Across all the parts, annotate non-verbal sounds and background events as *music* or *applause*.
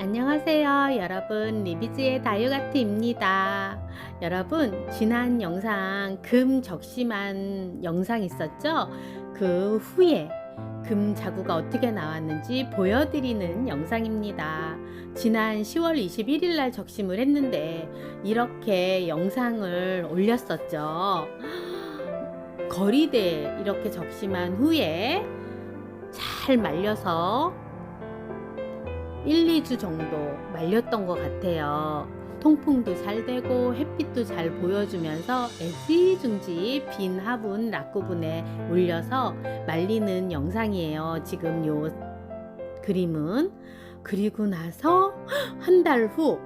안녕하세요. 여러분 리비즈의 다이어가트입니다. 여러분 지난 영상 금 적심한 영상 있었죠? 그 후에 금 자구가 어떻게 나왔는지 보여드리는 영상입니다. 지난 10월 21일 날 적심을 했는데 이렇게 영상을 올렸었죠. 거리대 이렇게 적심한 후에 잘 말려서 1, 2주 정도 말렸던 것 같아요. 통풍도 잘 되고 햇빛도 잘 보여주면서 애지중지 빈 화분 락구분에 올려서 말리는 영상이에요. 지금 요 그림은 그리고 나서 한 달 후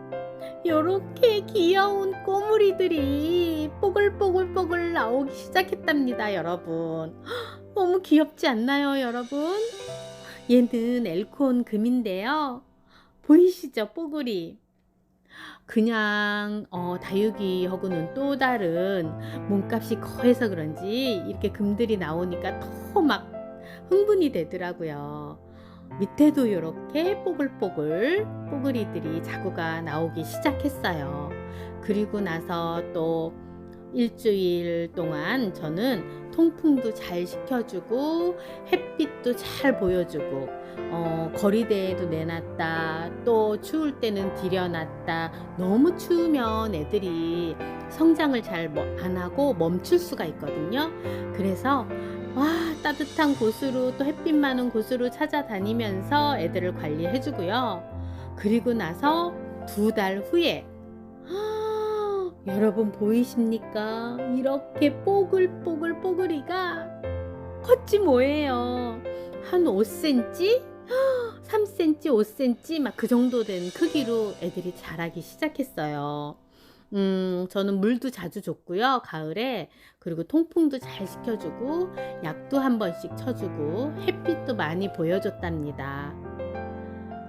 요렇게 귀여운 꼬물이들이 뽀글뽀글뽀글 나오기 시작했답니다, 여러분. 너무 귀엽지 않나요, 여러분? 얘는 엘콘 금인데요. 보이시죠, 뽀글이? 그냥 어, 다육이하고는 또 다른 몸값이 커해서 그런지 이렇게 금들이 나오니까 더 막 흥분이 되더라고요. 밑에도 이렇게 뽀글뽀글 뽀글이들이 자구가 나오기 시작했어요. 그리고 나서 또 일주일 동안 저는 통풍도 잘 시켜주고 햇빛도 잘 보여주고 어, 거리대에도 내놨다 또 추울 때는 들여놨다. 너무 추우면 애들이 성장을 잘 안 하고 멈출 수가 있거든요. 그래서 와 따뜻한 곳으로 또 햇빛 많은 곳으로 찾아다니면서 애들을 관리해주고요. 그리고 나서 두 달 후에 여러분 보이십니까? 이렇게 뽀글뽀글 뽀글이가 컸지 뭐예요. 한 5cm? 3cm, 5cm 막 그 정도 된 크기로 애들이 자라기 시작했어요. 음, 저는 물도 자주 줬고요. 가을에. 그리고 통풍도 잘 시켜주고 약도 한 번씩 쳐주고 햇빛도 많이 보여줬답니다.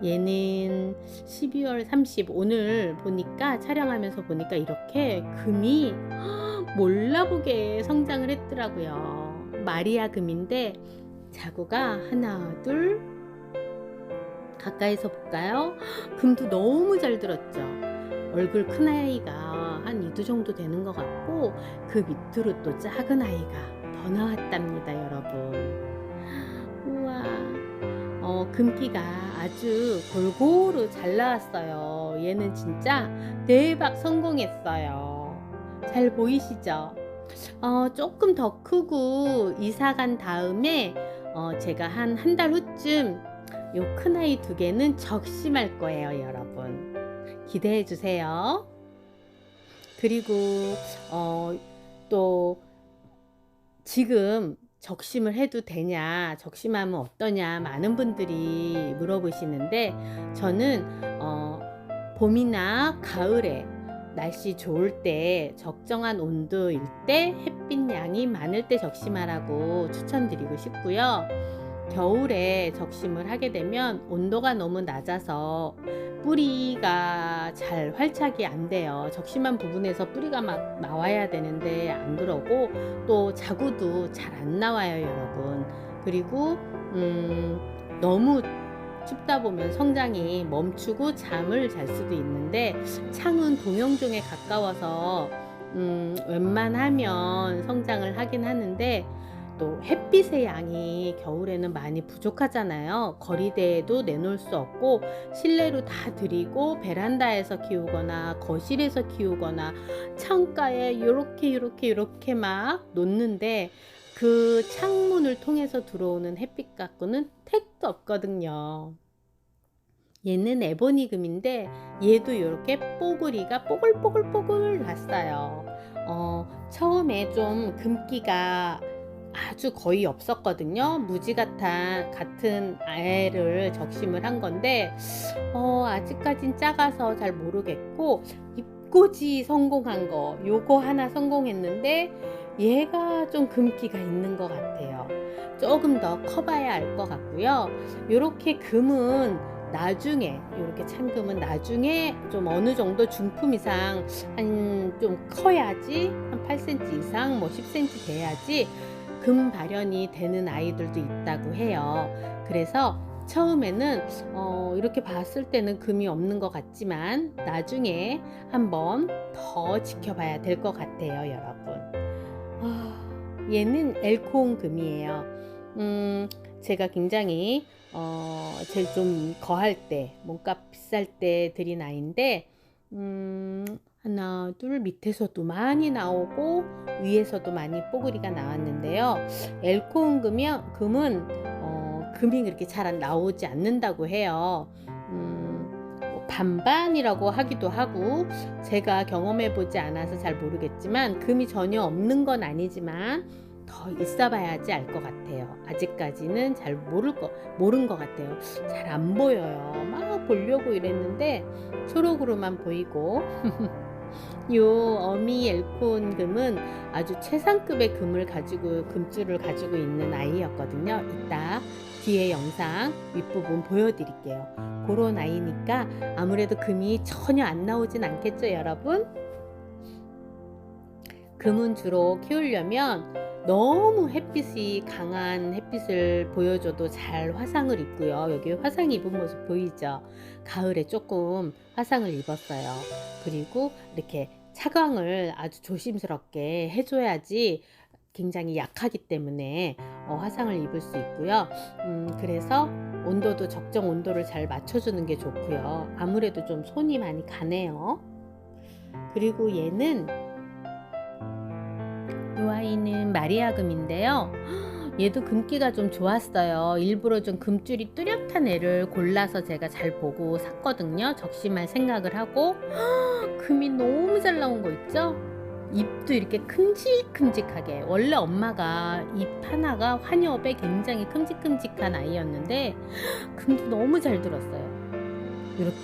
얘는 12월 30 오늘 보니까 촬영하면서 보니까 이렇게 금이 *gasps* 몰라보게 성장을 했더라고요. 마리아 금인데 자구가 하나 둘 가까이서 볼까요? *gasps* 금도 너무 잘 들었죠. 얼굴 큰 아이가 한 2두 정도 되는 것 같고 그 밑으로 또 작은 아이가 더 나왔답니다, 여러분. 금기가 아주 골고루 잘 나왔어요. 얘는 진짜 대박 성공했어요. 잘 보이시죠? 어, 조금 더 크고 이사 간 다음에 어, 제가 한 한 달 후쯤 요 큰아이 두 개는 적심할 거예요, 여러분. 기대해 주세요. 그리고 어, 또 지금 적심을 해도 되냐, 적심하면 어떠냐, 많은 분들이 물어보시는데, 저는, 어, 봄이나 가을에 날씨 좋을 때, 적정한 온도일 때, 햇빛 양이 많을 때 적심하라고 추천드리고 싶고요. 겨울에 적심을 하게 되면 온도가 너무 낮아서 뿌리가 잘 활착이 안 돼요. 적심한 부분에서 뿌리가 막 나와야 되는데 안 그러고 또 자구도 잘 안 나와요, 여러분. 그리고 음, 너무 춥다 보면 성장이 멈추고 잠을 잘 수도 있는데 창은 동영종에 가까워서 음, 웬만하면 성장을 하긴 하는데 또 햇빛의 양이 겨울에는 많이 부족하잖아요. 거리대에도 내놓을 수 없고 실내로 다 들이고 베란다에서 키우거나 거실에서 키우거나 창가에 이렇게 이렇게 이렇게 막 놓는데 그 창문을 통해서 들어오는 햇빛 갖고는 택도 없거든요. 얘는 에보니금인데 얘도 이렇게 뽀글이가 뽀글뽀글뽀글 났어요. 어, 처음에 좀 금기가 아주 거의 없었거든요. 무지 같아 같은 애를 적심을 한 건데 어, 아직까진 작아서 잘 모르겠고 입꼬지 성공한 거 요거 하나 성공했는데 얘가 좀 금기가 있는 것 같아요. 조금 더 커봐야 알 것 같고요. 요렇게 금은 나중에 이렇게 참금은 나중에 좀 어느 정도 중품 이상 한 좀 커야지 한 8cm 이상 뭐 10cm 돼야지 금 발현이 되는 아이들도 있다고 해요. 그래서 처음에는 어, 이렇게 봤을 때는 금이 없는 것 같지만 나중에 한번 더 지켜봐야 될 것 같아요, 여러분. 아, 얘는 엘코온 금이에요. 음, 제가 굉장히 어, 제일 좀 거할 때, 몸값 비쌀 때 들인 아이인데, 음, 하나, 둘, 밑에서도 많이 나오고, 위에서도 많이 뽀글이가 나왔는데요. 엘코온 금이요, 금은, 어, 금이 그렇게 잘 나오지 않는다고 해요. 음, 뭐 반반이라고 하기도 하고, 제가 경험해 보지 않아서 잘 모르겠지만, 금이 전혀 없는 건 아니지만, 더 있어봐야지 알 것 같아요. 아직까지는 잘 모를 거 모른 것 같아요. 잘 안 보여요. 막 보려고 이랬는데 초록으로만 보이고. *laughs* 요 어미 엘콘 금은 아주 최상급의 금을 가지고 금줄을 가지고 있는 아이였거든요. 이따 뒤에 영상 윗부분 보여드릴게요. 그런 아이니까 아무래도 금이 전혀 안 나오진 않겠죠, 여러분? 금은 주로 키우려면 너무 햇빛이 강한 햇빛을 보여줘도 잘 화상을 입고요. 여기 화상 입은 모습 보이죠? 가을에 조금 화상을 입었어요. 그리고 이렇게 차광을 아주 조심스럽게 해줘야지 굉장히 약하기 때문에 어, 화상을 입을 수 있고요. 음, 그래서 온도도 적정 온도를 잘 맞춰주는 게 좋고요. 아무래도 좀 손이 많이 가네요. 그리고 얘는 이 아이는 마리아금인데요. 얘도 금기가 좀 좋았어요. 일부러 좀 금줄이 뚜렷한 애를 골라서 제가 잘 보고 샀거든요. 적심할 생각을 하고 금이 너무 잘 나온 거 있죠? 입도 이렇게 큼직큼직하게 원래 엄마가 입 하나가 환엽에 굉장히 큼직큼직한 아이였는데 금도 너무 잘 들었어요. 이렇게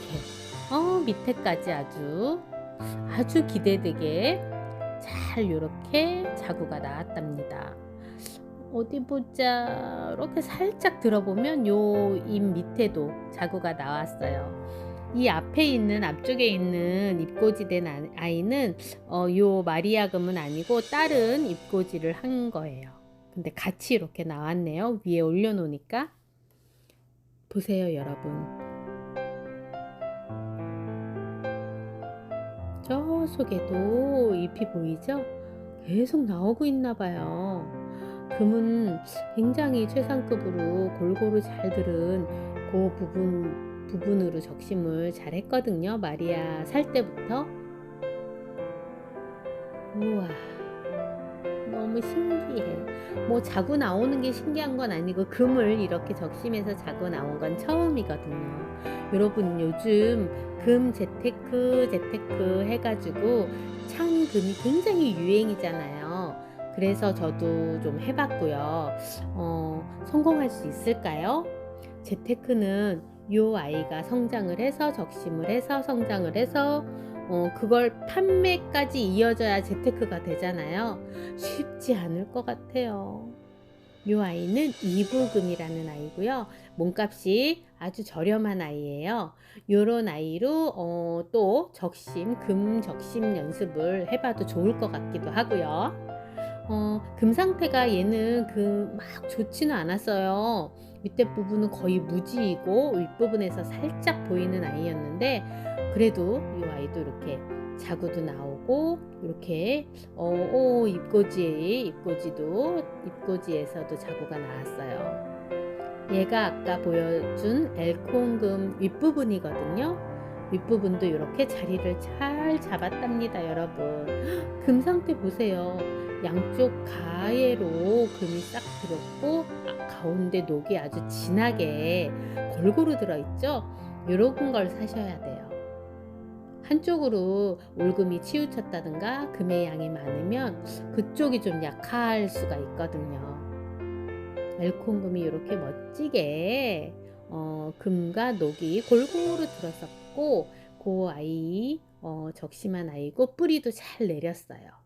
어 밑에까지 아주 아주 기대되게 잘 이렇게 자구가 나왔답니다. 어디 보자. 이렇게 살짝 들어보면 요 입 밑에도 자구가 나왔어요. 이 앞에 있는 앞쪽에 있는 입고지된 아이는 어, 요 마리아금은 아니고 다른 입고지를 한 거예요. 근데 같이 이렇게 나왔네요. 위에 올려놓으니까 보세요, 여러분. 저 속에도 잎이 보이죠? 계속 나오고 있나 봐요. 금은 굉장히 최상급으로 골고루 잘 들은 그 부분, 부분으로 적심을 잘 했거든요. 마리아 살 때부터. 우와. 너무 신기해. 뭐 자고 나오는 게 신기한 건 아니고 금을 이렇게 적심해서 자고 나온 건 처음이거든요. 여러분 요즘 금 재테크 재테크 해가지고 창금이 굉장히 유행이잖아요. 그래서 저도 좀 해봤고요. 어, 성공할 수 있을까요? 재테크는 요 아이가 성장을 해서 적심을 해서 성장을 해서 어, 그걸 판매까지 이어져야 재테크가 되잖아요. 쉽지 않을 것 같아요. 이 아이는 이부금이라는 아이고요. 몸값이 아주 저렴한 아이예요. 이런 아이로 어, 또 적심, 금 적심 연습을 해봐도 좋을 것 같기도 하고요. 어, 금 상태가 얘는 그 막 좋지는 않았어요. 밑에 부분은 거의 무지이고 윗부분에서 살짝 보이는 아이였는데 그래도 이 아이도 이렇게 자구도 나오고 이렇게 어, 오, 입꼬지 입꼬지도 입꼬지에서도 자구가 나왔어요. 얘가 아까 보여준 엘콩금 윗부분이거든요. 윗부분도 이렇게 자리를 잘 잡았답니다, 여러분. 금 상태 보세요. 양쪽 가에로 금이 싹 들었고 아, 가운데 녹이 아주 진하게 골고루 들어있죠. 이런 걸 사셔야 돼요. 한쪽으로 올금이 치우쳤다든가 금의 양이 많으면 그쪽이 좀 약할 수가 있거든요. 엘콩금이 이렇게 멋지게 어, 금과 녹이 골고루 들었었고 그 아이 어, 적심한 아이고 뿌리도 잘 내렸어요.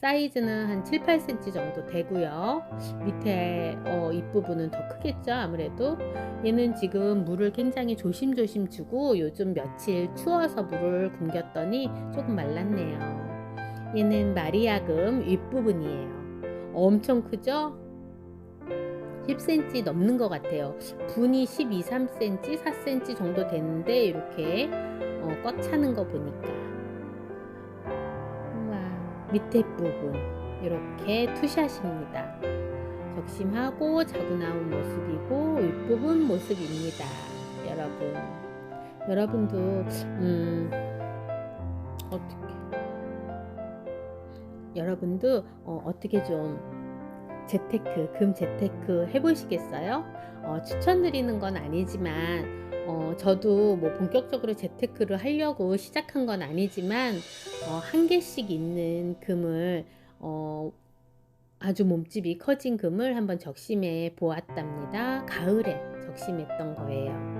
사이즈는 한 7, 8cm 정도 되고요. 밑에 어, 잎부분은 더 크겠죠. 아무래도 얘는 지금 물을 굉장히 조심조심 주고 요즘 며칠 추워서 물을 굶겼더니 조금 말랐네요. 얘는 마리아금 윗부분이에요. 엄청 크죠? 10cm 넘는 것 같아요. 분이 12, 3cm, 4cm 정도 되는데 이렇게 어, 꽉 차는 거 보니까 밑에 부분 이렇게 투샷입니다. 적심하고 자고 나온 모습이고 윗부분 모습입니다. 여러분 여러분도 음 어떻게 여러분도 어, 어떻게 좀 재테크, 금 재테크 해보시겠어요? 어, 추천드리는 건 아니지만, 어, 저도 뭐 본격적으로 재테크를 하려고 시작한 건 아니지만, 어, 한 개씩 있는 금을, 어, 아주 몸집이 커진 금을 한번 적심해 보았답니다. 가을에 적심했던 거예요.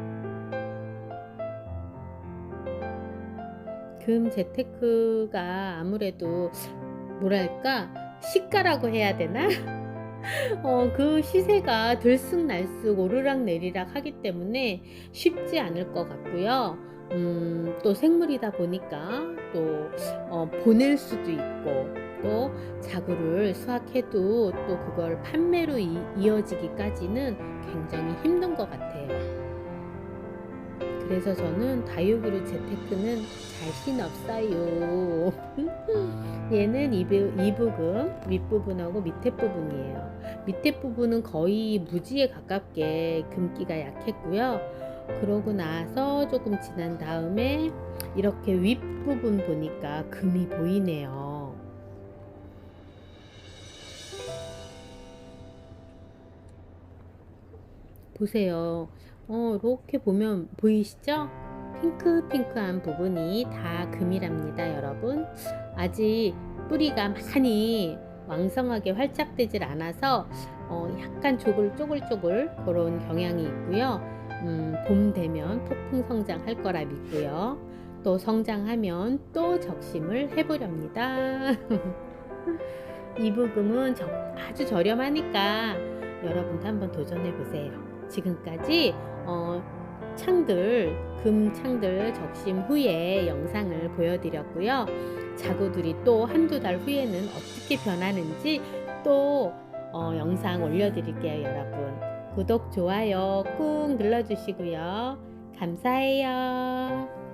금 재테크가 아무래도 뭐랄까 시가라고 해야 되나? *laughs* *laughs* 어, 그 시세가 들쑥날쑥 오르락내리락 하기 때문에 쉽지 않을 것 같고요. 음, 또 생물이다 보니까 또 어, 보낼 수도 있고 또 자구를 수확해도 또 그걸 판매로 이, 이어지기까지는 굉장히 힘든 것 같아요. 그래서 저는 다육으로 재테크는 자신 없어요. 얘는 이부, 이부금 윗부분하고 밑에 부분이에요. 밑에 부분은 거의 무지에 가깝게 금기가 약했고요. 그러고 나서 조금 지난 다음에 이렇게 윗부분 보니까 금이 보이네요. 보세요. 어, 이렇게 보면 보이시죠? 핑크핑크한 부분이 다 금이랍니다, 여러분. 아직 뿌리가 많이 왕성하게 활짝되질 않아서 어, 약간 조글 쪼글쪼글 그런 경향이 있고요. 음, 봄 되면 폭풍 성장할 거라 믿고요. 또 성장하면 또 적심을 해보렵니다. *laughs* 이 부금은 저- 아주 저렴하니까 여러분도 한번 도전해 보세요. 지금까지 어, 창들 금 창들 적심 후에 영상을 보여드렸고요. 자구들이 또 한두 달 후에는 어떻게 변하는지 또 어, 영상 올려드릴게요, 여러분. 구독, 좋아요 꾹 눌러주시고요. 감사해요.